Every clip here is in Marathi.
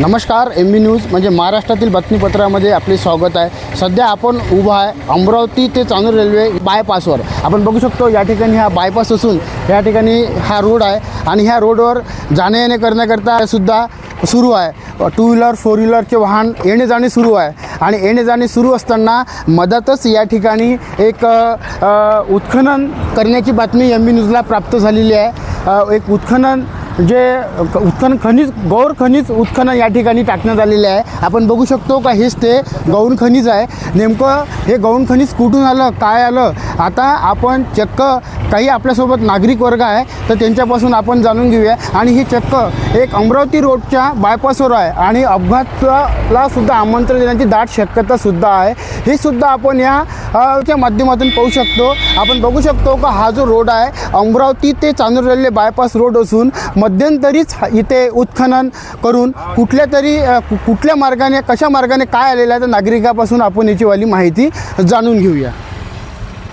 नमस्कार एम बी न्यूज म्हणजे महाराष्ट्रातील बातमीपत्रामध्ये आपले स्वागत आहे. सध्या आपण उभा आहे अमरावती ते चांदूर रेल्वे बायपासवर आपण बघू शकतो या ठिकाणी हा बायपास असून या ठिकाणी हा रोड आहे आणि ह्या रोडवर जाणे येणे करण्याकरता सुद्धा सुरू आहे. टू व्हीलर फोर व्हीलरचे वाहन येणे जाणे सुरू आहे आणि येणे जाणे सुरू असताना मधातच या ठिकाणी एक उत्खनन करण्याची बातमी एम बी न्यूजला प्राप्त झालेली आहे. एक उत्खनन जे उत्खनन खनिज गौर खनिज उत्खनन या ठिकाणी टाकण्यात आलेले आहे. आपण बघू शकतो का हेच ते गौण खनिज आहे. नेमकं हे गौण खनिज कुठून आलं काय आलं? आता आपण चक्क काही आपल्यासोबत नागरिक वर्ग आहे तर त्यांच्यापासून आपण जाणून घेऊया. आणि हे चक्क एक अमरावती रोडच्या बायपासवर आहे आणि अपघाताला सुद्धा आमंत्रण देण्याची दाट शक्यतासुद्धा आहे. हे सुद्धा आपण या च्या माध्यमातून पाहू शकतो. आपण बघू शकतो का हा जो रोड आहे अमरावती ते चांदूर रेल्वे बायपास रोड असून मध्यंतरीच इथे उत्खनन करून कुठल्या तरी कुठल्या मार्गाने कशा मार्गाने काय आलेलं आहे तर नागरिकापासून आपण याची वाली माहिती जाणून घेऊया.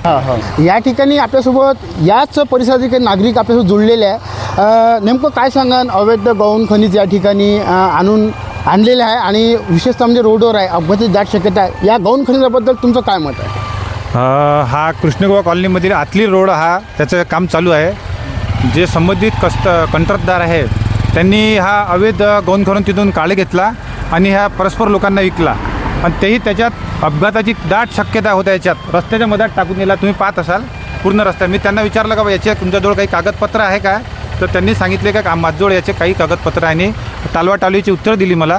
हां हां. या ठिकाणी आपल्यासोबत याच परिसरातील काही नागरिक आपल्यासोबत जुळलेले आहे. नेमकं काय सांगा अवैध गौण खनिज या ठिकाणी आणून आणलेलं आहे आणि विशेषतः म्हणजे रोडवर आहे अपघाताची दाट शक्यता आहे. या गौण खनिजाबद्दल तुमचं काय मत आहे? हा कृष्णगोवा कॉलनीमधील आतली रोड हा त्याचं काम चालू आहे. जे संबंधित कस्त कंत्राटदार आहे त्यांनी हा अवैध गोंद करून तिथून काळे घेतला आणि ह्या परस्पर लोकांना विकला. आणि तेही त्याच्यात अपघाताची दाट शक्यता होत्या याच्यात. रस्त्याच्या मधात टाकून दिला तुम्ही पाहत असाल पूर्ण रस्ता. मी त्यांना विचारलं का बा याचे तुमच्याजवळ काही कागदपत्र आहे का? तर त्यांनी सांगितले का माझजवळ याचे काही कागदपत्र आहे. आणि टालवाटालवीची उत्तर दिली मला.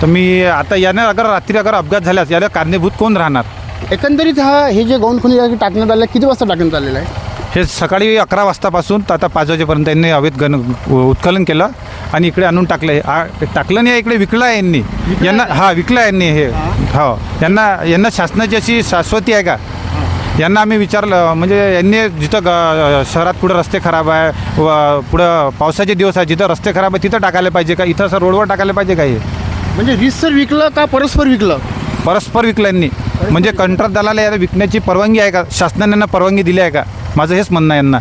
तर मी आता यानं अगर रात्री अगर अपघात झाल्यास याला कारणीभूत कोण राहणार? एकंदरीत हा हे जे गौण खनिज आहे, टाकण्यात आलं किती वाजता टाकण्यात आलेलं आहे? हे सकाळी अकरा वाजतापासून तर आता पाच वाजेपर्यंत यांनी अवैध गण उत्खनन केलं आणि इकडे आणून टाकलं आहे आ- टाकलं नाही इकडे विकलं आहे यांनी. यांना हा विकलं आहे यांनी हे. हो? यांना यांना शासनाची अशी शाश्वती आहे का? यांना आम्ही विचारलं म्हणजे यांनी जिथं ग शहरात पुढं रस्ते खराब आहे व पुढं पावसाचे दिवस आहे जिथं रस्ते खराब आहे तिथं टाकायला पाहिजे का? इथं असं रोडवर टाकायला पाहिजे का हे? म्हणजे रिसर विकलं का परस्पर विकलं? परस्पर विकलं यांनी. म्हणजे कंत्राटदाराला याला विकण्याची परवानगी आहे का? शासनाने यांना परवानगी दिली आहे का? माझं हेच म्हणणं आहे यांना.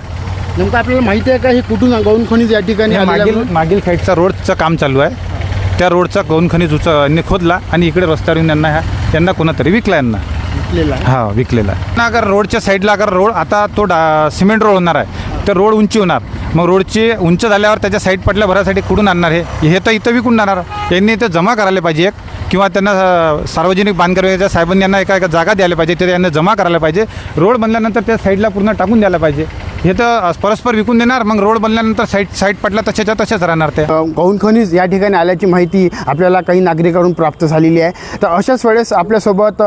नेमकं आपल्याला माहिती आहे का? हे कुठून गौण खनिज या ठिकाणी हे आलेलं मागील म्हणून? मागील साईडचा रोडचं काम चालू आहे. त्या रोडचा गौन खनिज उच यांनी खोदला आणि इकडे रस्त्यावर येऊन यांना ह्या यांना कोणातरी विकला यांना. विकलेलं आहे. हा विकलेला आहे. ना अगर रोडच्या साईडला अगर रोड आता तो डा सिमेंट रोड होणार आहे. तर रोड उंची होणार. मग रोडची उंच झाल्यावर त्याच्या साईड पडल्या भरासाठी कुठून आणणार हे? हे तर इथं विकून जाणार. यांनी इथं जमा करायला पाहिजे एक. किंवा त्यांना सार्वजनिक बांधकामाच्या साहेबांनी यांना एका एका जागा द्यायला पाहिजे ते त्यांना जमा करायला पाहिजे. रोड बनल्यानंतर त्या साईडला पूर्ण टाकून द्यायला पाहिजे. हे तर परस्पर विकून देणार मग रोड बनल्यानंतर साईड साईड पडल्या तशाच्या तसेच राहणार ते. गौण खनिज या ठिकाणी आल्याची माहिती आपल्याला काही नागरिकांकडून प्राप्त झालेली आहे. तर अशाच वेळेस आपल्यासोबत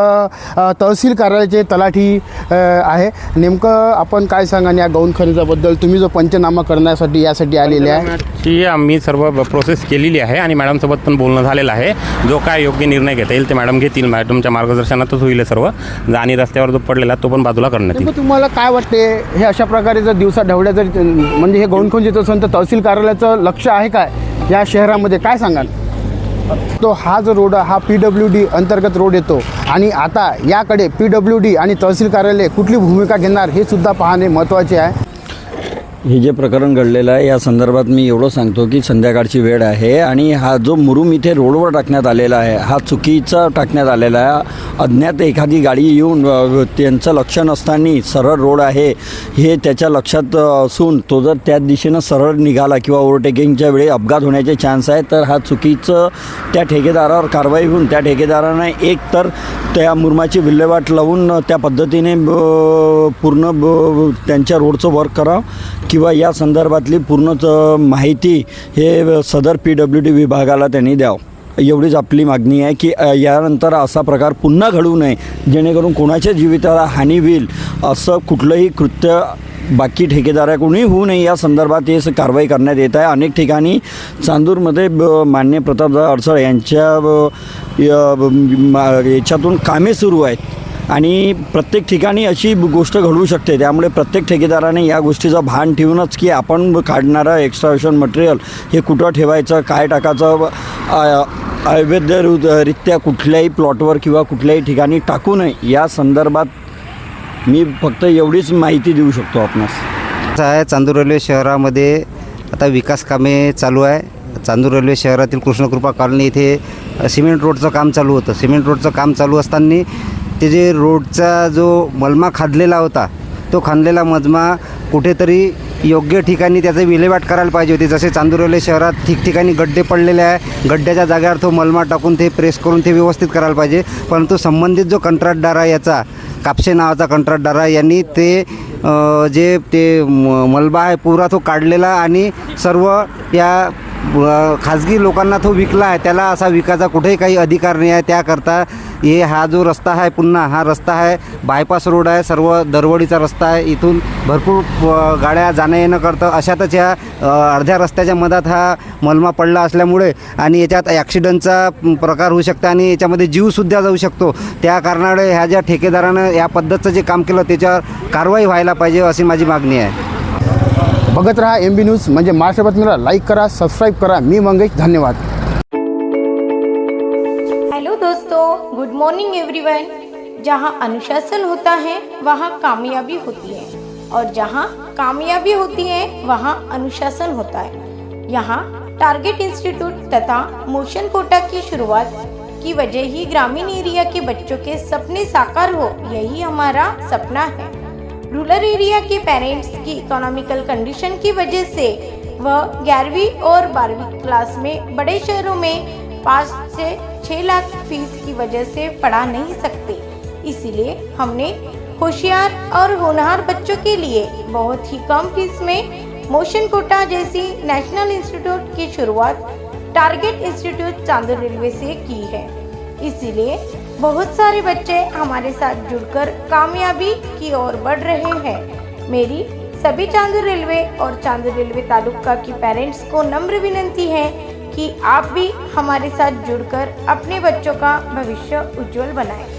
तहसील कार्यालयाचे तलाठी आहे. नेमकं आपण काय सांगा या गौण खनिजाबद्दल? तुम्ही जो पंचनामा करण्यासाठी यासाठी आलेले आहे. ची आम्ही सर्व प्रोसेस केलेली आहे आणि मॅडमसोबत पण बोलणं झालेलं आहे. जो काय योग्य निर्णय घेता येईल ते मॅडम घेतील. मॅडमच्या मार्गदर्शनातच होईल सर्व. आणि रस्त्यावर जो पडलेला तो पण बाजूला करण्यात येईल. नेमकं तुम्हाला काय वाटते? हे अशा प्रकारे जर दिवसा ढवड्या जर म्हणजे हे गौण येत असेल तर तहसील कार्यालयाचं लक्ष आहे काय या शहरामध्ये? काय सांगाल? तो हा जो रोड आहे, हा पी डब्ल्यू डी अंतर्गत रोड येतो आणि आता याकडे पी डब्ल्यू डी आणि तहसील कार्यालय कुठली भूमिका घेणार हे सुद्धा पाहणे महत्त्वाचे आहे. हे जे प्रकरण घडलेलं आहे या संदर्भात मी एवढं सांगतो की संध्याकाळची वेळ आहे आणि हा जो मुरुम इथे रोडवर टाकण्यात आलेला आहे हा चुकीचा टाकण्यात आलेला आहे. अज्ञात एखादी गाडी येऊन त्यांचं लक्ष नसताना सरळ रोड आहे हे त्याच्या लक्षात असून तो जर त्या दिशेनं सरळ निघाला किंवा ओव्हरटेकिंगच्या वेळी अपघात होण्याचे चान्स आहे तर हा चुकीचं त्या ठेकेदारावर कारवाई होऊन त्या ठेकेदाराने एक तर त्या मुरमाची विल्हेवाट लावून त्या पद्धतीने ब- पूर्ण ब- त्यांच्या रोडचं वर्क करावं किंवा या संदर्भातली पूर्णच माहिती हे सदर पी डब्ल्यू डी विभागाला त्यांनी द्यावं. एवढीच आपली मागणी आहे की यानंतर असा प्रकार पुन्हा घडू नये जेणेकरून कोणाच्या जीविताला हानी होईल असं कुठलंही कृत्य बाकी ठेकेदाराकडूनही होऊ नये. या संदर्भात हे कारवाई करण्यात येत आहे. अनेक ठिकाणी चांदूरमध्ये ब- मान्य प्रतापदास अडसळ यांच्या मा- याच्यातून कामे सुरू आहेत. आणि प्रत्येक ठिकाणी अशी गोष्ट घडवू शकते. त्यामुळे प्रत्येक ठेकेदाराने या गोष्टीचं भान ठेवूनच की आपण काढणारं एक्स्ट्रावेशन मटेरियल हे कुठं ठेवायचं काय टाकायचं अ, अवैधरित्या कुठल्याही प्लॉटवर किंवा कुठल्याही ठिकाणी टाकू नये. या संदर्भात मी फक्त एवढीच माहिती देऊ शकतो आपणास. आहे चांदूर रेल्वे शहरामध्ये आता विकास कामे चालू आहे. चांदूर रेल्वे शहरातील कृष्णकृपा कॉलनी इथे सिमेंट रोडचं काम चालू होतं. सिमेंट रोडचं काम चालू असताना ते जे रोडचा जो मलमा खादलेला होता तो खांदलेला मजमा कुठेतरी योग्य ठिकाणी त्याचं विल्हेवाट करायला पाहिजे होती. जसे चांदुरवले शहरात ठिकठिकाणी गड्डे पडलेले आहे गड्ड्याच्या जागेवर तो मलमा टाकून ते प्रेस करून ते व्यवस्थित करायला पाहिजे. परंतु संबंधित जो कंत्राटदार आहे याचा कापसे नावाचा कंत्राटदार आहे यांनी ते जे ते मलबा आहे पुरा तो काढलेला आणि सर्व या खाजगी लोकांना तो विकला आहे त्याला असा विकायचा कुठेही काही अधिकार नाही आहे. त्याकरता हे हा जो रस्ता आहे पुन्हा हा रस्ता आहे बायपास रोड आहे सर्व दरवडीचा रस्ता आहे. इथून भरपूर गाड्या जाणं येणं करतं. अशातच ह्या अर्ध्या रस्त्याच्या मधात हा मलमा पडला असल्यामुळे आणि याच्यात ॲक्सिडंटचा प्रकार होऊ शकतो आणि याच्यामध्ये जीवसुद्धा जाऊ शकतो. त्या कारणामुळे ह्या ज्या ठेकेदारानं या पद्धतचं जे काम केलं त्याच्यावर कारवाई व्हायला पाहिजे अशी माझी मागणी आहे. बघत राहा एम बी न्यूज़ म्हणजे महाराष्ट्र बातमीला लाईक करा सबस्क्राईब करा मी मंगेश धन्यवाद हेलो दोस्तों गुड मॉर्निंग एवरीवन जहाँ अनुशासन होता है, वहाँ कामयाबी होती है। और जहाँ कामयाबी होती है, वहाँ अनुशासन होता है। यहाँ टारगेट इंस्टीट्यूट तथा मोशन कोटा की शुरुआत की वजह ही ग्रामीण एरिया के बच्चों के सपने साकार हो, यही हमारा सपना है। रूरल एरिया के पेरेंट्स की इकोनॉमिकल कंडीशन की वजह से, वह ग्यारहवीं और बारहवीं क्लास में बड़े शहरों में पाँच से छः लाख फ़ीस की वजह से पढ़ा नहीं सकते। इसीलिए हमने होशियार और होनहार बच्चों के लिए बहुत ही कम फ़ीस में मोशन कोटा जैसी नेशनल इंस्टीट्यूट की शुरुआत टारगेट इंस्टीट्यूट चांदर रेलवे से की है। इसीलिए बहुत सारे बच्चे हमारे साथ जुड़कर कामयाबी की ओर बढ़ रहे हैं। मेरी सभी चांदूर रेलवे और चांदूर रेलवे तालुका की पेरेंट्स को नम्र विनती है कि आप भी हमारे साथ जुड़कर अपने बच्चों का भविष्य उज्जवल बनाएँ।